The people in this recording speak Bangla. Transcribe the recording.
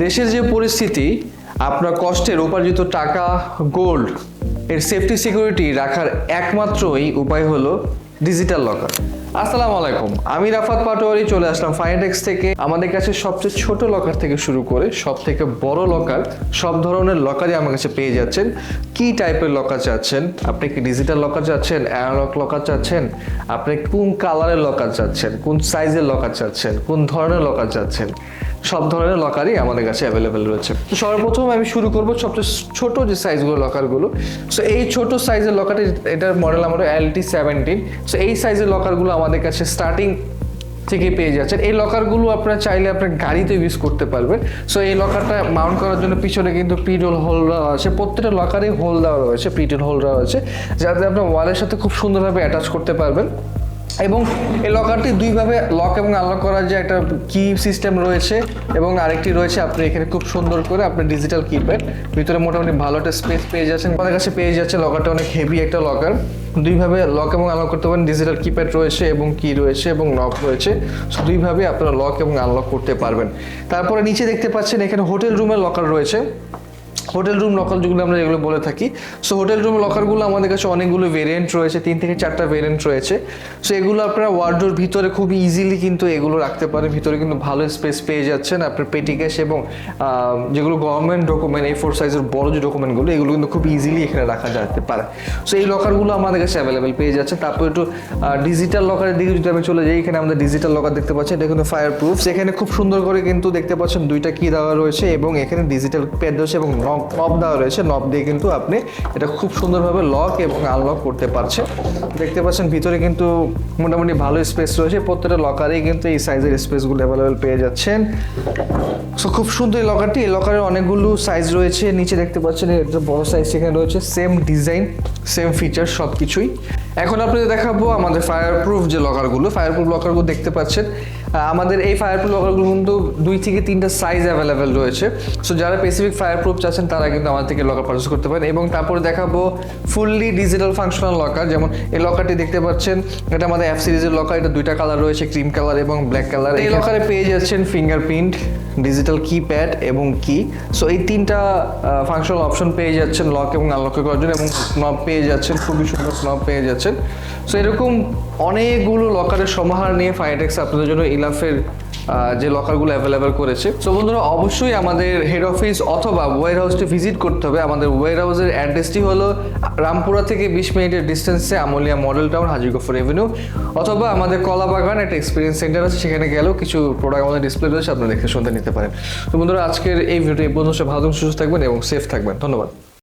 দেশের যে পরিস্থিতি, আপনার কষ্টের উপার্জিত টাকা গোল্ড এর সেফটি সিকিউরিটি রাখার একমাত্রই উপায় হলো ডিজিটাল লকার আসসালামু আলাইকুম, আমি রাফাত পাটোয়ারি, চলে আসলাম ফাইনটেক্স থেকে। আমাদের কাছে সবচেয়ে ছোট লকার থেকে শুরু করে সব থেকে বড় লকার সব ধরনের লকারই আমার কাছে পেয়ে যাচ্ছেন। কি টাইপের লকার চাচ্ছেন? আপনি কি ডিজিটাল লকার চাচ্ছেন অ্যানালগ লকার চাচ্ছেন? আপনি কোন কালারের লকার চাচ্ছেন? কোন সাইজের লকার চাচ্ছেন? কোন ধরনের লকার চাচ্ছেন? সব ধরনের লকারই আমাদের কাছে অ্যাভেলেবেল রয়েছে। তো সর্বপ্রথম আমি শুরু করব সবচেয়ে ছোট যে সাইজগুলো লকারগুলো। সো এই ছোট সাইজের লকারটি, এটার মডেল আমার এল টি সেভেন্টিন সো এই সাইজের লকারগুলো আমাদের কাছে স্টার্টিং থেকে পেয়ে যাচ্ছেন। এই লকারগুলো আপনারা চাইলে আপনার গাড়িতে ইউজ করতে পারবেন। সো এই লকারটা মাউন্ট করার জন্য পিছনে কিন্তু পিডল হোল দেওয়া আছে। প্রত্যেকটা লকারে হোল দেওয়া রয়েছে পিডল হোল দেওয়া আছে যাতে আপনার ওয়ালের সাথে খুব সুন্দরভাবে অ্যাটাচ করতে পারবেন। এবং এই লকারটি দুইভাবে লক এবং আনলক করার যে একটা কি সিস্টেম রয়েছে এবং আরেকটি রয়েছে, আপনি এখানে খুব সুন্দর করে আপনি ডিজিটাল কিপ্যাড ভিতরে মোটামুটি ভালো একটা স্পেস পেয়ে যাচ্ছেন। আমাদের কাছে পেয়ে যাচ্ছে লকারটা অনেক হেভি একটা লকার দুইভাবে লক এবং আনলক করতে পারেন ডিজিটাল কিপ্যাড রয়েছে এবং কি রয়েছে এবং নক রয়েছে। সো দুইভাবে আপনারা লক এবং আনলক করতে পারবেন। তারপরে নিচে দেখতে পাচ্ছেন, এখানে হোটেল রুমের লকার রয়েছে। হোটেল রুম লকার যেগুলো আমরা যেগুলো বলে থাকি। সো হোটেল রুম লকারগুলো আমাদের কাছে অনেকগুলো ভেরিয়েন্ট রয়েছে, তিন থেকে চারটা ভেরিয়েন্ট রয়েছে। সো এগুলো আপনারা ওয়ার্ডোর ভিতরে খুব ইজিলি কিন্তু এগুলো রাখতে পারেন। ভিতরে কিন্তু ভালো স্পেস পেয়ে যাচ্ছেন আপনার পেটি ক্যাশ এবং যেগুলো গভর্নমেন্ট ডকুমেন্ট এই ফোর সাইজের বড় যে ডকুমেন্টগুলো এগুলো কিন্তু খুব ইজিলি এখানে রাখা যেতে পারে। সো এই লকারগুলো আমাদের কাছে অ্যাভেলেবেল পেয়ে যাচ্ছে তারপর একটু ডিজিটাল লকারের দিকে যদি আমি চলে যাই, এখানে আমাদের ডিজিটাল লকার দেখতে পাচ্ছি এটা কিন্তু ফায়ার প্রুফ এখানে খুব সুন্দর করে কিন্তু দেখতে পাচ্ছেন দুইটা কি দেওয়া রয়েছে এবং এখানে ডিজিটাল প্যাড রয়েছে এবং নব নব দেওয়া রয়েছে। নব দিয়ে কিন্তু আপনি এটা খুব সুন্দরভাবে লক এবং আনলক করতে পারছেন। দেখতে পাচ্ছেন ভিতরে কিন্তু মোটামুটি ভালো স্পেস রয়েছে। প্রত্যেকটা লকারেই কিন্তু এই সাইজের স্পেসগুলো অ্যাভেলেবেল পেয়ে যাচ্ছেন। সো খুব সুন্দর এই লকারটি এই লকারের অনেকগুলো সাইজ রয়েছে। নিচে দেখতে পাচ্ছেন এটা বড় সাইজ সেখানে রয়েছে। সেম ডিজাইন সেম ফিচার সব কিছুই এখন আপনাদের দেখাবো আমাদের ফায়ার প্রুফ যে লকারগুলো ফায়ার প্রুফ লকারগুলো দেখতে পাচ্ছেন। আমাদের এই ফায়ার প্রুফ লকারগুলো কিন্তু দুই থেকে তিনটা সাইজ অ্যাভেলেবেল রয়েছে। সো যারা স্পেসিফিক ফায়ার প্রুফ চাচ্ছেন তারা কিন্তু আমার থেকে লকার পারচেস করতে পারেন এবং তারপর দেখাবো ফুললি ডিজিটাল ফাংশনাল লকার যেমন এই লকারটি দেখতে পাচ্ছেন এটা আমাদের অ্যাপ সিরিজের লকার এটা দুইটা কালার রয়েছে ক্রিম কালার এবং ব্ল্যাক কালার এই লকারে পেয়ে যাচ্ছেন ফিঙ্গারপ্রিন্ট ডিজিটাল কিপ্যাড এবং কি সো এই তিনটা ফাংশনাল অপশন পেয়ে যাচ্ছেন লক এবং আনলক করার জন্য এবং স্নব পেয়ে যাচ্ছেন, খুবই সুন্দর স্নব পেয়ে যাচ্ছেন। সো এরকম অনেকগুলো লকারের সমাহার নিয়ে ফাইটেক্স আপনাদের জন্য ইলাফের যে লকারগুলো অ্যাভেলেবেল করেছে। সো বন্ধুরা, অবশ্যই আমাদের হেড অফিস অথবা ওয়ার হাউসটি ভিজিট করতে হবে। আমাদের ওয়ার হাউসের অ্যাড্রেসটি হলো রামপুরা থেকে বিশ মিনিটের ডিস্টেন্সে Amlia model town Hajigafar revenue অথবা আমাদের কলাবাগান একটা এক্সপিরিয়েন্স সেন্টার আছে। সেখানে গেলেও কিছু প্রোডাক্ট আমাদের ডিসপ্লে রয়েছে, আপনারা দেখে শুনতে নিতে পারেন। তো, বন্ধুরা, আজকের এই ভিডিওটি এই পর্যন্ত। ভালো সুস্থ থাকবেন এবং সেফ থাকবেন। ধন্যবাদ।